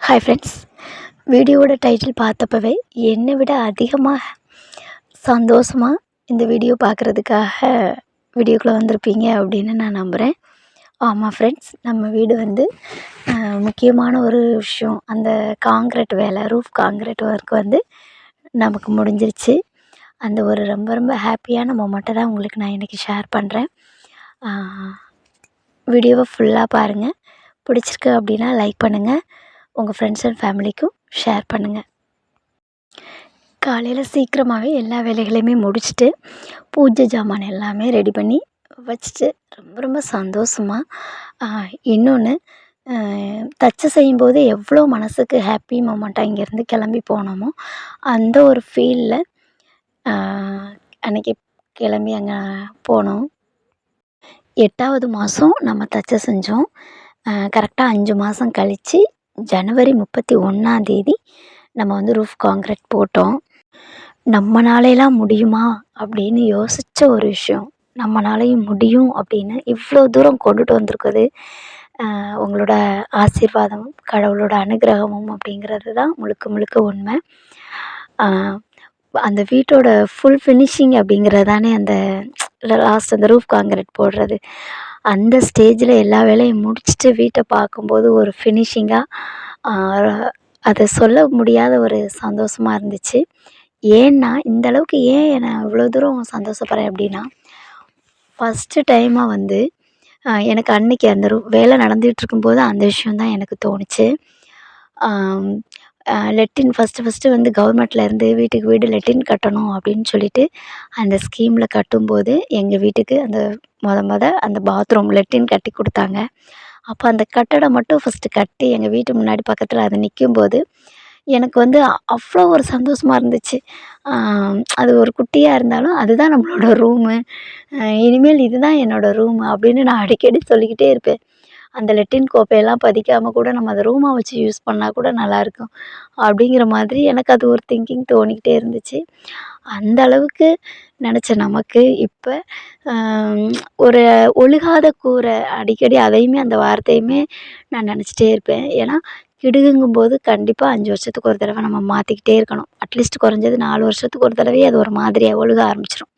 Hi friends வீடியோவோட title பார்த்தப்பவே என்னை விட அதிகமாக சந்தோஷமாக இந்த வீடியோ பார்க்குறதுக்காக வீடியோக்குள்ளே வந்திருப்பீங்க அப்படின்னு நான் நம்புகிறேன் ஆமாம் ஃப்ரெண்ட்ஸ் நம்ம வீடு வந்து முக்கியமான ஒரு விஷயம். அந்த காங்கிரட் வேலை ரூஃப் காங்கிரட் ஒர்க் வந்து நமக்கு முடிஞ்சிருச்சு. அந்த ஒரு ரொம்ப ரொம்ப ஹாப்பியான மொமெண்ட்டை தான் உங்களுக்கு நான் இன்றைக்கி ஷேர் பண்ணுறேன் வீடியோவை ஃபுல்லாக பாருங்கள் பிடிச்சிருக்கு அப்படின்னா லைக் பண்ணுங்கள் உங்கள் ஃப்ரெண்ட்ஸ் அண்ட் ஃபேமிலிக்கும் ஷேர் பண்ணுங்கள் காலையில் சீக்கிரமாகவே எல்லா வேலைகளையுமே முடிச்சுட்டு பூஜை ஜாமான் எல்லாமே ரெடி பண்ணி வச்சுட்டு ரொம்ப ரொம்ப சந்தோஷமாக இன்னொன்று தச்சு செய்யும்போது எவ்வளோ மனசுக்கு ஹாப்பி மூமெண்ட்டாக இங்கேருந்து கிளம்பி போனோமோ அந்த ஒரு ஃபீலில் அன்றைக்கி கிளம்பி அங்கே போனோம். எட்டாவது மாதம் நம்ம தச்சை செஞ்சோம். கரெக்டாக அஞ்சு மாதம் கழித்து ஜனவரி முப்பத்தி ஒன்றாந்தேதி நம்ம வந்து ரூஃப் காங்க்ரீட் போட்டோம். நம்மனாலையெல்லாம் முடியுமா அப்படின்னு யோசித்த ஒரு விஷயம். நம்மளாலையும் முடியும் அப்படின்னு இவ்வளோ தூரம் கொண்டுட்டு வந்திருக்குது. உங்களோட ஆசீர்வாதமும் கடவுளோட அனுகிரகமும் அப்படிங்கிறது தான் முழுக்க முழுக்க உண்மை. அந்த வீட்டோட ஃபுல் ஃபினிஷிங் அப்படிங்கிறது தானே அந்த லாஸ்ட் அந்த ரூஃப் காங்கிரீட் போடுறது. அந்த ஸ்டேஜில் எல்லா வேலையும் முடிச்சுட்டு வீட்டை பார்க்கும்போது ஒரு ஃபினிஷிங்காக அதை சொல்ல முடியாத ஒரு சந்தோஷமா இருந்துச்சு. ஏன்னா இந்த அளவுக்கு ஏன் நான் இவ்வளோ தூரம் சந்தோஷப்படுறேன் அப்படின்னா ஃபஸ்ட்டு டைமாக வந்து எனக்கு அன்னைக்கு அந்த ரூ வேலை நடந்துகிட்டு இருக்கும்போது அந்த விஷயம் தான் எனக்கு தோணுச்சு. லெட்டின் ஃபஸ்ட்டு ஃபஸ்ட்டு வந்து கவர்மெண்ட்ல இருந்து வீட்டுக்கு வீடு லெட்டின் கட்டணும் அப்படின்னு சொல்லிட்டு அந்த ஸ்கீமில் கட்டும்போது எங்கள் வீட்டுக்கு அந்த மொத மொதல் அந்த பாத்ரூம் லெட்டின் கட்டி கொடுத்தாங்க. அப்போ அந்த கட்டடம் மட்டும் ஃபஸ்ட்டு கட்டி எங்கள் வீட்டு முன்னாடி பக்கத்தில் அது நிற்கும்போது எனக்கு வந்து அவ்வளோ ஒரு சந்தோஷமாக இருந்துச்சு. அது ஒரு குட்டியாக இருந்தாலும் அதுதான் நம்மளோட ரூமு இனிமேல் இதுதான் என்னோடய ரூமு அப்படின்னு நான் அடிக்கடி சொல்லிக்கிட்டே இருப்பேன். அந்த லெட்டின் கோப்பையெல்லாம் பதிக்காமல் கூட நம்ம அதை ரூமாக வச்சு யூஸ் பண்ணால் கூட நல்லாயிருக்கும் அப்படிங்கிற மாதிரி எனக்கு அது ஒரு திங்கிங் தோணிக்கிட்டே இருந்துச்சு. அந்த அளவுக்கு நினச்ச நமக்கு இப்போ ஒரு ஒழுகாத கூரை அடிக்கடி அதையுமே அந்த வார்த்தையுமே நான் நினச்சிட்டே இருப்பேன். ஏன்னா கிடுகுங்கும்போது கண்டிப்பாக அஞ்சு வருஷத்துக்கு ஒரு தடவை நம்ம மாற்றிக்கிட்டே இருக்கணும். அட்லீஸ்ட் குறைஞ்சது நாலு வருஷத்துக்கு ஒரு தடவை அது ஒரு மாதிரியாக ஒழுக ஆரம்பிச்சிடும்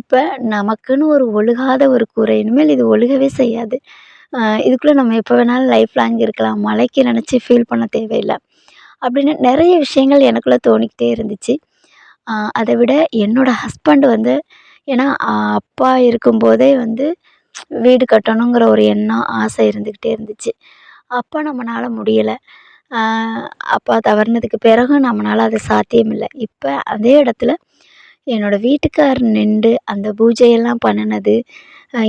இப்போ நமக்குன்னு ஒரு ஒழுகாத ஒரு கூரை இனிமேல் இது ஒழுகவே செய்யாது. இதுக்குள்ளே நம்ம எப்போ வேணாலும் லைஃப் லாங் இருக்கலாம். மழைக்கு நினச்சி ஃபீல் பண்ண தேவையில்லை. அப்படின்னு நிறைய விஷயங்கள் எனக்குள்ளே தோணிக்கிட்டே இருந்துச்சு. அதை விட என்னோடய ஹஸ்பண்ட் வந்து ஏன்னா அப்பா இருக்கும்போதே வந்து வீடு கட்டணுங்கிற ஒரு எண்ணம் ஆசை இருந்துக்கிட்டே இருந்துச்சு. அப்போ நம்மளால முடியலை. அப்பா தவறுனதுக்கு பிறகும் நம்மளால் அது சாத்தியம் இல்லை இப்போ அதே இடத்துல என்னோடய வீட்டுக்கார் நின்று அந்த பூஜையெல்லாம் பண்ணினது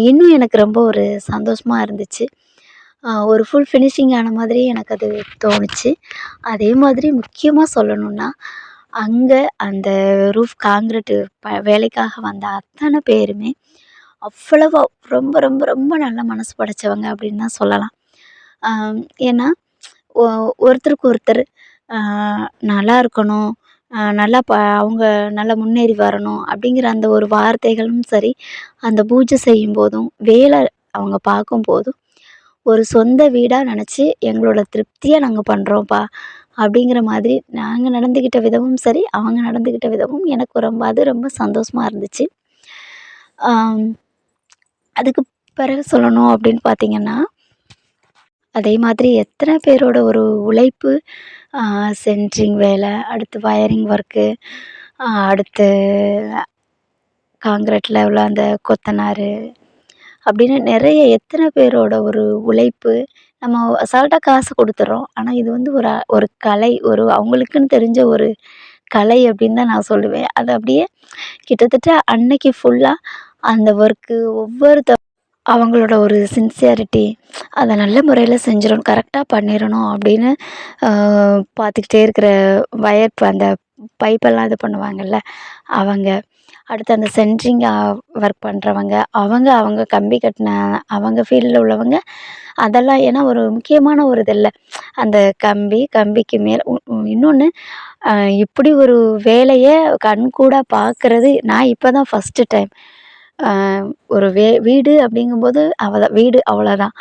இன்னும் எனக்கு ரொம்ப ஒரு சந்தோஷமா இருந்துச்சு. ஒரு ஃபுல் ஃபினிஷிங் ஆன மாதிரி எனக்கு அது தோணுச்சு. அதே மாதிரி முக்கியமாக சொல்லணும்னா அங்கே அந்த ரூஃப் காங்கிரீட்டு ப வேலைக்காக வந்த அத்தனை பேருமே அவ்வளவா ரொம்ப ரொம்ப ரொம்ப நல்ல மனசு படைச்சவங்க அப்படின்னு தான் சொல்லலாம். ஏன்னா ஒ- ஒருத்தருக்கு ஒருத்தர் நல்லா இருக்கணும் நல்லா ப அவங்க நல்லா முன்னேறி வரணும் அப்படிங்கிற அந்த ஒரு வார்த்தைகளும் சரி அந்த பூஜை செய்யும் போதும் வேலை அவங்க பார்க்கும் போதும் ஒரு சொந்த வீடாக நினச்சி எங்களோட திருப்தியாக நாங்கள் பண்ணுறோம்ப்பா அப்படிங்கிற மாதிரி நாங்கள் நடந்துக்கிட்ட விதமும் சரி அவங்க நடந்துக்கிட்ட விதமும் எனக்கு ரொம்ப அது ரொம்ப சந்தோஷமாக இருந்துச்சு. அதுக்கு பிறகு சொல்லணும் அப்படின்னு பார்த்தீங்கன்னா அதே மாதிரி எத்தனை பேரோட ஒரு உழைப்பு சென்ட்ரிங் வேலை அடுத்து வயரிங் ஒர்க்கு அடுத்து காங்க்ரீட்டில் உள்ள அந்த கொத்தனார் அப்படின்னு நிறைய எத்தனை பேரோட ஒரு உழைப்பு நம்ம அசால்ட்டாக காசு கொடுத்துட்றோம் ஆனால் இது வந்து ஒரு ஒரு கலை ஒரு அவங்களுக்குன்னு தெரிஞ்ச ஒரு கலை அப்படின்னு தான் நான் சொல்லுவேன். அது அப்படியே கிட்டத்தட்ட அன்னைக்கு ஃபுல்லாக அந்த ஒர்க்கு ஒவ்வொருத்த அவங்களோட ஒரு சின்சியாரிட்டி அதை நல்ல முறையில் செஞ்சிடணும் கரெக்டாக பண்ணிடணும் அப்படின்னு பார்த்துக்கிட்டே இருக்கிற வயர் அந்த பைப்பெல்லாம் இது பண்ணுவாங்கல்ல அவங்க. அடுத்து அந்த சென்ட்ரிங் ஒர்க் பண்ணுறவங்க அவங்க அவங்க கம்பி கட்டின அவங்க ஃபீல்டில் உள்ளவங்க அதெல்லாம் ஏன்னா ஒரு முக்கியமான ஒரு இது இல்லை. அந்த கம்பி கம்பிக்கு மேலே இன்னொன்று இப்படி ஒரு வேலையை கண்கூடாக பார்க்குறது நான் இப்போ தான் ஃபஸ்ட்டு டைம் ஒரு வே வீடு அப்படிங்கும்போது அவள் வீடு அவ்வளோதான்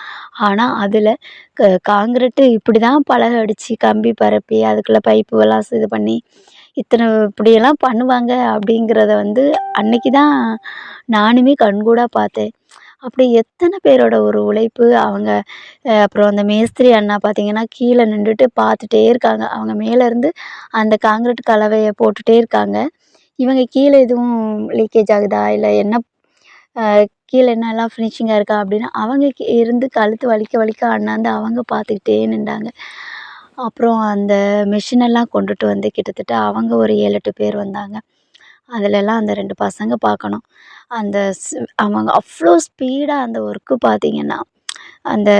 ஆனால் அதில் க காங்கிரட்டு இப்படி தான் பலகை அடித்து கம்பி பரப்பி அதுக்குள்ளே பைப்பு எல்லாம் இது பண்ணி இத்தனை இப்படியெல்லாம் பண்ணுவாங்க அப்படிங்கிறத வந்து அன்னைக்கு தான் நானுமே கண்கூடாக பார்த்தேன். அப்படி எத்தனை பேரோட ஒரு உழைப்பு அவங்க அப்புறம் அந்த மேஸ்திரி அண்ணா பார்த்தீங்கன்னா கீழே நின்றுட்டு பார்த்துட்டே இருக்காங்க. அவங்க மேலேருந்து அந்த காங்கிரீட் கலவையை போட்டுகிட்டே இருக்காங்க. இவங்க கீழே எதுவும் லீக்கேஜ் ஆகுதா? இல்லை என்ன கீழே என்னெல்லாம் ஃபினிஷிங்காக இருக்கா அப்படின்னு அவங்க கீ இருந்து கழுத்து வலிக்க வலிக்க அண்ணாந்து அவங்க பார்த்துக்கிட்டே நின்றாங்க. அப்புறம் அந்த மிஷினெல்லாம் கொண்டுட்டு வந்து கிட்டத்தட்ட அவங்க ஒரு ஏழு எட்டு பேர் வந்தாங்க. அதிலலாம் அந்த ரெண்டு பசங்க பார்க்கணும். அந்த ஸ் அவங்க அவ்வளோ ஸ்பீடாக அந்த ஒர்க்கு பார்த்தீங்கன்னா அந்த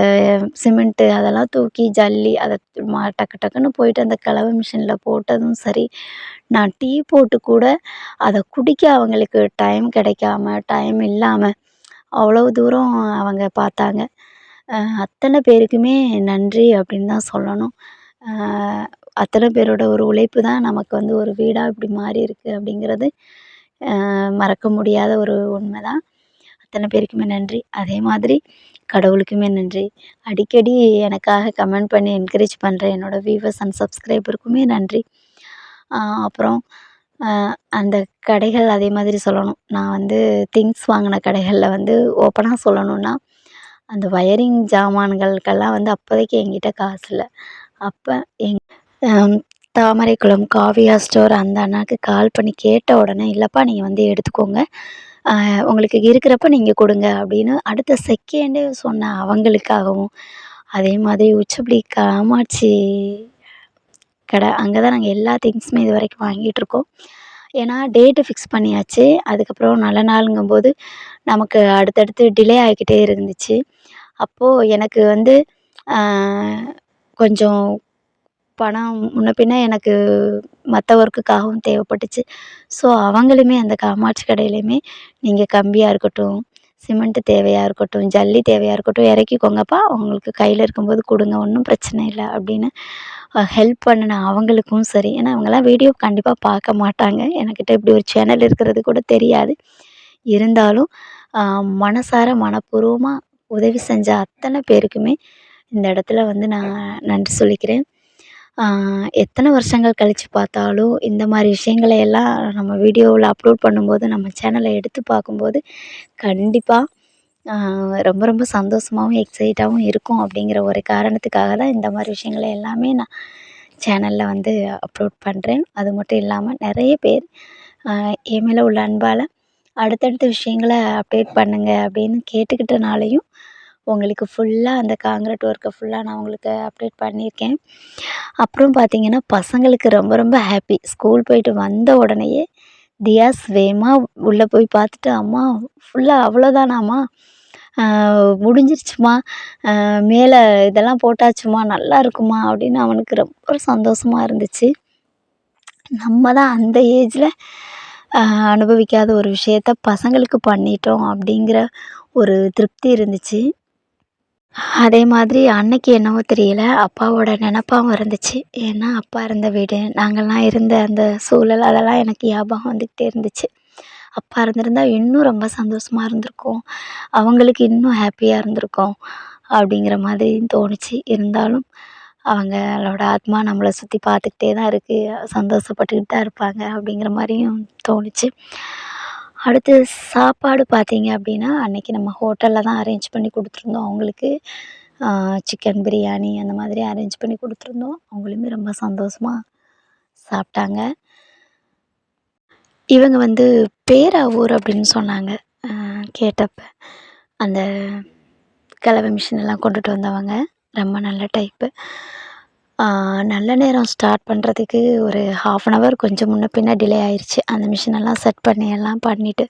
சிமெண்ட்டு அதெல்லாம் தூக்கி ஜல்லி அதை மா டக்கு டக்குன்னு போயிட்டு அந்த கலவை மிஷினில் போட்டதும் சரி நான் டீ போட்டு கூட அதை குடிக்க அவங்களுக்கு டைம் கிடைக்காம டைம் இல்லாமல் அவ்வளோ தூரம் அவங்க பார்த்தாங்க. அத்தனை பேருக்குமே நன்றி அப்படின்னு தான் சொல்லணும். அத்தனை பேரோட ஒரு உழைப்பு தான் நமக்கு வந்து ஒரு வீடாக இப்படி மாறி இருக்குது அப்படிங்கிறது மறக்க முடியாத ஒரு உண்மை தான் அத்தனை பேருக்குமே நன்றி. அதே மாதிரி கடவுளுக்குமே நன்றி. அடிக்கடி எனக்காக கமெண்ட் பண்ணி என்கரேஜ் பண்ணுற என்னோடய வியூவர்ஸ் அண்ட் சப்ஸ்கிரைபருக்குமே நன்றி. அப்புறம் அந்த கடைகள் அதே மாதிரி சொல்லணும். நான் வந்து திங்ஸ் வாங்கின கடைகளில் வந்து ஓப்பனாக சொல்லணுன்னா அந்த வயரிங் ஜாமான்களுக்கெல்லாம் வந்து அப்போதைக்கு என்கிட்ட காசு இல்லை. அப்போ எங் தாமரைக்குளம் காவியா ஸ்டோர் அந்த அண்ணாக்கு கால் பண்ணி கேட்ட உடனே இல்லைப்பா நீங்கள் வந்து எடுத்துக்கோங்க. உங்களுக்கு இருக்கிறப்ப நீங்கள் கொடுங்க அப்படின்னு அடுத்த செகண்டே சொன்ன அவங்களுக்காகவும். அதே மாதிரி உச்சப்படி காமாட்சி கடை அங்கே தான் நாங்கள் எல்லா திங்ஸுமே இது வரைக்கும் வாங்கிட்டுருக்கோம் ஏன்னா டேட்டு ஃபிக்ஸ் பண்ணியாச்சு. அதுக்கப்புறம் நல்ல நாளுங்கும்போது நமக்கு அடுத்தடுத்து டிலே ஆகிக்கிட்டே இருந்துச்சு. அப்போது எனக்கு வந்து கொஞ்சம் பணம் முன்ன பின்ன எனக்கு மற்ற ஒர்க்குக்காகவும் தேவைப்பட்டுச்சு. ஸோ அவங்களுமே அந்த காமாட்சி கடையிலையுமே நீங்கள் கம்பியாக இருக்கட்டும் சிமெண்ட்டு தேவையாக இருக்கட்டும் ஜல்லி தேவையாக இருக்கட்டும் இறக்கிக்கோங்கப்பா உங்களுக்கு கையில் இருக்கும்போது கொடுங்க ஒன்றும் பிரச்சனை இல்லை அப்படின்னு ஹெல்ப் பண்ணின அவங்களுக்கும் சரி. ஏன்னா அவங்களாம் வீடியோ கண்டிப்பாக பார்க்க மாட்டாங்க. என்கிட்ட இப்படி ஒரு சேனல் இருக்கிறது கூட தெரியாது. இருந்தாலும் மனசார மனப்பூர்வமாக உதவி செஞ்ச அத்தனை பேருக்குமே இந்த இடத்துல வந்து நான் நன்றி சொல்லிக்கிறேன். எத்தனை வருஷங்கள் கழித்து பார்த்தாலும் இந்த மாதிரி விஷயங்களை எல்லாம் நம்ம வீடியோவில் அப்லோட் பண்ணும்போது நம்ம சேனலை எடுத்து பார்க்கும்போது கண்டிப்பாக ரொம்ப ரொம்ப சந்தோஷமாகவும் எக்ஸைட்டாகவும் இருக்கும் அப்படிங்கிற ஒரு காரணத்துக்காக தான் இந்த மாதிரி விஷயங்களை எல்லாமே நான் சேனலில் வந்து அப்லோட் பண்ணுறேன் அது மட்டும் இல்லாமல் நிறைய பேர் என் மேலே உள்ள அன்பால் அடுத்தடுத்த விஷயங்களை அப்டேட் பண்ணுங்கள் அப்படின்னு கேட்டுக்கிட்டனாலையும் உங்களுக்கு ஃபுல்லாக அந்த காங்கிரட் ஒர்க்கை ஃபுல்லாக நான் உங்களுக்கு அப்டேட் பண்ணியிருக்கேன். அப்புறம் பார்த்தீங்கன்னா பசங்களுக்கு ரொம்ப ரொம்ப ஹாப்பி ஸ்கூல் போயிட்டு வந்த உடனேயே தியாஸ் வேகமாக உள்ளே போய் பார்த்துட்டு அம்மா ஃபுல்லாக அவ்வளோதானாம்மா முடிஞ்சிருச்சுமா? மேலே இதெல்லாம் போட்டாச்சுமா? நல்லா இருக்குமா? அப்படின்னு அவனுக்கு ரொம்ப சந்தோஷமாக இருந்துச்சு. நம்ம தான் அந்த ஏஜில் அனுபவிக்காத ஒரு விஷயத்த பசங்களுக்கு பண்ணிட்டோம் அப்படிங்கிற ஒரு திருப்தி இருந்துச்சு. அதே மாதிரி அன்னைக்கு என்னவோ தெரியல அப்பாவோட நினப்பாவும் இருந்துச்சு. ஏன்னா அப்பா இருந்த வீடு நாங்கள்லாம் இருந்த அந்த சூழல் அதெல்லாம் எனக்கு ஞாபகம் வந்துக்கிட்டே இருந்துச்சு. அப்பா இருந்திருந்தா இன்னும் ரொம்ப சந்தோஷமாக இருந்திருக்கும். அவங்களுக்கு இன்னும் ஹாப்பியாக இருந்திருக்கும் அப்படிங்கிற மாதிரி தோணுச்சு. இருந்தாலும் அவங்களோட ஆத்மா நம்மளை சுற்றி பார்த்துக்கிட்டே தான் இருக்குது சந்தோஷப்பட்டுக்கிட்டு தான் இருப்பாங்க அப்படிங்கிற மாதிரியும் தோணுச்சு. அடுத்து சாப்பாடு பார்த்தீங்க அப்படின்னா அன்றைக்கி நம்ம ஹோட்டலில் தான் அரேஞ்ச் பண்ணி கொடுத்துருந்தோம். அவங்களுக்கு சிக்கன் பிரியாணி அந்த மாதிரி அரேஞ்ச் பண்ணி கொடுத்துருந்தோம். அவங்களுமே ரொம்ப சந்தோஷமாக சாப்பிட்டாங்க. இவங்க வந்து பேராவூர் அப்படின்னு சொன்னாங்க. கேட்டப்போ அந்த கலவை மிஷின் எல்லாம் கொண்டுட்டு வந்தவங்க. ரொம்ப நல்ல டைப்பு நல்ல நேரம் ஸ்டார்ட் பண்ணுறதுக்கு ஒரு ஹாஃப் அன் ஹவர் கொஞ்சம் முன்ன பின்ன டிலே ஆயிடுச்சு அந்த மிஷினெல்லாம் செட் பண்ணி எல்லாம் பண்ணிவிட்டு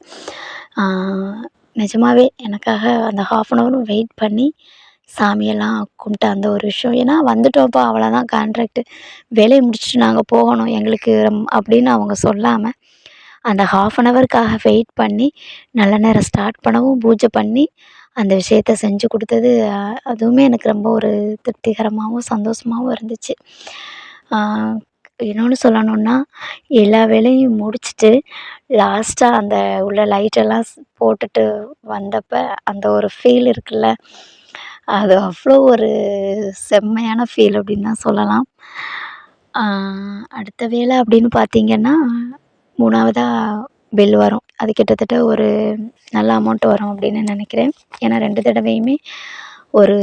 நிஜமாவே எனக்காக அந்த ஹாஃப் அன் ஹவரும் வெயிட் பண்ணி சாமியெல்லாம் கும்பிட்டு அந்த ஒரு விஷயம். ஏன்னா வந்துட்டோம்ப்பா அவ்வளோதான் கான்ட்ராக்டு வேலையை முடிச்சுட்டு நாங்கள் போகணும் எங்களுக்கு அப்படின்னு அவங்க சொல்லாமல் அந்த ஹாஃப் அன் ஹவருக்காக வெயிட் பண்ணி நல்ல நேரம் ஸ்டார்ட் பண்ணவும் பூஜை பண்ணி அந்த விஷயத்த செஞ்சு கொடுத்தது அதுவுமே எனக்கு ரொம்ப ஒரு திருப்திகரமாகவும் சந்தோஷமாகவும் இருந்துச்சு. இன்னொன்று சொல்லணுன்னா எல்லா வேலையும் முடிச்சுட்டு லாஸ்ட்டாக அந்த உள்ள லைட்டெல்லாம் போட்டுட்டு வந்தப்போ அந்த ஒரு ஃபீல் இருக்குல்ல அது அவ்வளோ ஒரு செம்மையான ஃபீல் அப்படின்னு தான் சொல்லலாம். அடுத்த வேலை அப்படின்னு பார்த்தீங்கன்னா மூணாவதாக பில் வரும். அது கிட்டத்தட்ட ஒரு நல்ல அமௌண்ட் வரும் அப்படின்னு நினைக்கிறேன். ஏன்னா ரெண்டு தடவையுமே ஒரு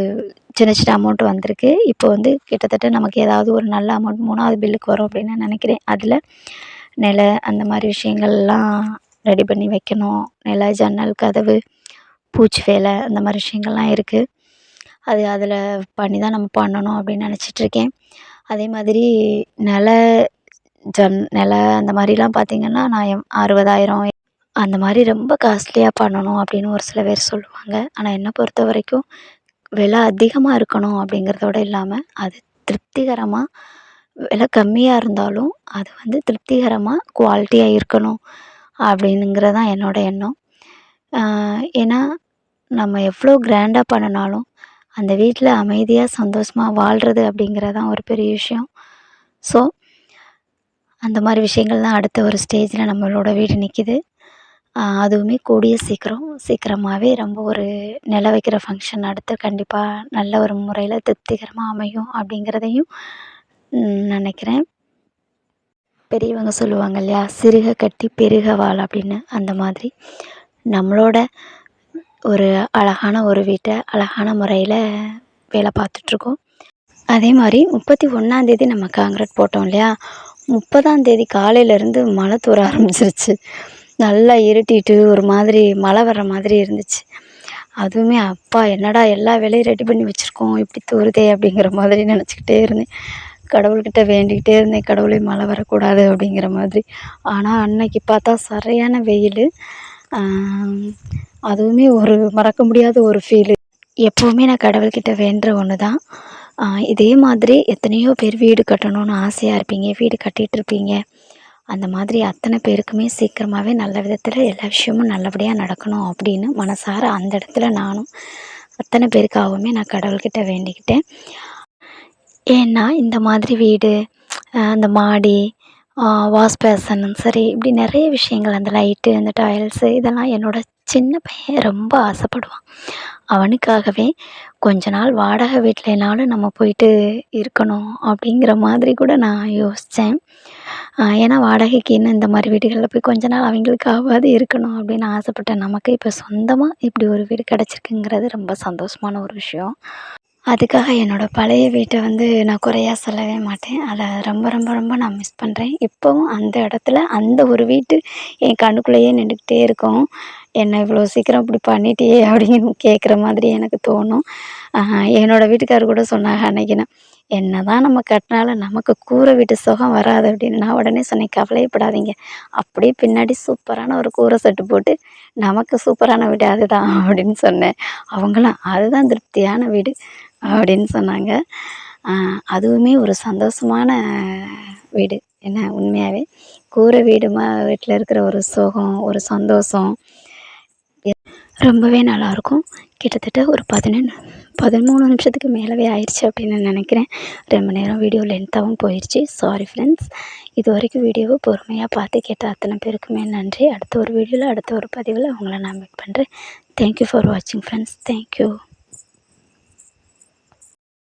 சின்ன சின்ன அமௌண்ட் வந்திருக்கு. இப்போ வந்து கிட்டத்தட்ட நமக்கு ஏதாவது ஒரு நல்ல அமௌண்ட் மூணாவது பில்லுக்கு வரும் அப்படின்னு நினைக்கிறேன். அதில் நில அந்த மாதிரி விஷயங்கள்லாம் ரெடி பண்ணி வைக்கணும். நிலை ஜன்னல் கதவு பூச்சி வேலை அந்த மாதிரி விஷயங்கள்லாம் இருக்குது அது அதில் பண்ணி தான் நம்ம பண்ணணும் அப்படின்னு நினச்சிட்ருக்கேன் அதே மாதிரி நில ஜன் நில அந்த மாதிரிலாம் பார்த்திங்கன்னா நான் எம் அறுபதாயிரம் அந்த மாதிரி ரொம்ப காஸ்ட்லியாக பண்ணணும் அப்படின்னு ஒரு சில பேர் சொல்லுவாங்க. ஆனால் என்னை பொறுத்த வரைக்கும் விலை அதிகமாக இருக்கணும் அப்படிங்கிறதோட இல்லாமல் அது திருப்திகரமாக விலை கம்மியாக இருந்தாலும் அது வந்து திருப்திகரமாக குவாலிட்டியாக இருக்கணும் அப்படினுங்கிறது தான் என்னோடய எண்ணம். ஏன்னா நம்ம எவ்வளோ கிராண்டாக பண்ணினாலும் அந்த வீட்டில் அமைதியாக சந்தோஷமாக வாழ்கிறது அப்படிங்கிறது தான் ஒரு பெரிய விஷயம். ஸோ அந்த மாதிரி விஷயங்கள் தான் அடுத்த ஒரு ஸ்டேஜில் நம்மளோட வீடு நிற்கிது அதுவுமே கூடிய சீக்கிரம். சீக்கிரமாகவே ரொம்ப ஒரு நில வைக்கிற ஃபங்க்ஷன் அடுத்து கண்டிப்பாக நல்ல ஒரு முறையில் திருப்திகரமாக அமையும் அப்படிங்கிறதையும் நினைக்கிறேன். பெரியவங்க சொல்லுவாங்க இல்லையா? சிறுக கட்டி பெருக வாழ் அப்படின்னு. அந்த மாதிரி நம்மளோட ஒரு அழகான ஒரு வீட்டை அழகான முறையில் வேலை பார்த்துட்ருக்கோம் அதே மாதிரி முப்பத்தி ஒன்றாந்தேதி நம்ம காங்கிரட் போட்டோம் இல்லையா? முப்பதாந்தேதி காலையிலேருந்து மழை தூர ஆரம்பிச்சிருச்சு. நல்லா இருட்டிட்டு ஒரு மாதிரி மழை வர்ற மாதிரி இருந்துச்சு. அதுவுமே அப்பா என்னடா எல்லா வேலையும் ரெடி பண்ணி வச்சுருக்கோம் இப்படி தூருதே அப்படிங்கிற மாதிரி நினச்சிக்கிட்டே இருந்தேன். கடவுள்கிட்ட வேண்டிக்கிட்டே இருந்தேன் கடவுளே மழை வரக்கூடாது அப்படிங்கிற மாதிரி. ஆனால் அன்னைக்கு பார்த்தா சரியான வெயில். அதுவுமே ஒரு மறக்க முடியாத ஒரு ஃபீலு எப்போவுமே நான் கடவுள்கிட்ட வேண்டுற ஒன்று தான் இதே மாதிரி எத்தனையோ பேர் வீடு கட்டணும்னு ஆசையாக இருப்பீங்க வீடு கட்டிகிட்ருப்பீங்க அந்த மாதிரி அத்தனை பேருக்குமே சீக்கிரமாகவே நல்ல விதத்தில் எல்லா விஷயமும் நல்லபடியாக நடக்கணும் அப்படின்னு மனசார அந்த இடத்துல நானும் அத்தனை பேருக்காகவுமே நான் கடவுள்கிட்ட வேண்டிக்கிட்டேன். ஏன்னா இந்த மாதிரி வீடு அந்த மாடி வாஷ் பேசனும் சரி இப்படி நிறைய விஷயங்கள் அந்த லைட்டு அந்த டாய்ல்ஸு இதெல்லாம் என்னோடய சின்ன பையன் ரொம்ப ஆசைப்படுவான். அவனுக்காகவே கொஞ்ச நாள் வாடகை வீட்லனாலும் நம்ம போயிட்டு இருக்கணும் அப்படிங்கிற மாதிரி கூட நான் யோசித்தேன் ஏன்னா வாடகைக்கு இன்னும் இந்த மாதிரி வீடுகளில் போய் கொஞ்ச நாள் அவங்களுக்காகவாது இருக்கணும் அப்படின்னு ஆசைப்பட்டேன். நமக்கு இப்போ சொந்தமாக இப்படி ஒரு வீடு கிடச்சிருக்குங்கிறது ரொம்ப சந்தோஷமான ஒரு விஷயம். அதுக்காக என்னோடய பழைய வீட்டை வந்து நான் குறையா சொல்லவே மாட்டேன். அதை ரொம்ப ரொம்ப ரொம்ப நான் மிஸ் பண்ணுறேன் இப்போவும் அந்த இடத்துல அந்த ஒரு வீட்டு என் கண்ணுக்குள்ளேயே நின்றுக்கிட்டே இருக்கும். என்ன இவ்வளோ சீக்கிரம் இப்படி பண்ணிட்டியே அப்படின்னு கேட்குற மாதிரி எனக்கு தோணும். என்னோடய வீட்டுக்காரர் கூட சொன்னாங்க அன்றைக்கி நான் என்ன தான் நம்ம கட்டினாலும் நமக்கு கூரை வீட்டு சுகம் வராது அப்படின்னு நான் உடனே சொன்னேன் கவலையப்படாதீங்க. அப்படியே பின்னாடி சூப்பரான ஒரு கூரை செட்டு போட்டு நமக்கு சூப்பரான வீடு அதுதான் அப்படின்னு சொன்னேன். அவங்களாம் அதுதான் திருப்தியான வீடு அப்படின்னு சொன்னாங்க. அதுவுமே ஒரு சந்தோஷமான வீடு. என்ன உண்மையாகவே கூரை வீடு மா வீட்டில் இருக்கிற ஒரு சுகம் ஒரு சந்தோஷம். ரொம்பவே நல்லாயிருக்கும். கிட்டத்தட்ட ஒரு பதினொன்று பதிமூணு நிமிஷத்துக்கு மேலவே ஆயிடுச்சு அப்படின்னு நான் நினைக்கிறேன். ரொம்ப நேரம் வீடியோ லென்த்தாகவும் போயிடுச்சு சாரி ஃப்ரெண்ட்ஸ் இது வரைக்கும் வீடியோவை பொறுமையாக பார்த்து கேட்ட அத்தனை பேருக்குமே நன்றி. அடுத்த ஒரு வீடியோவில் அடுத்த ஒரு பதிவில் உங்களை நான் மீட் பண்ணுறேன் தேங்க்யூ ஃபார் வாட்சிங் ஃப்ரெண்ட்ஸ் தேங்க்யூ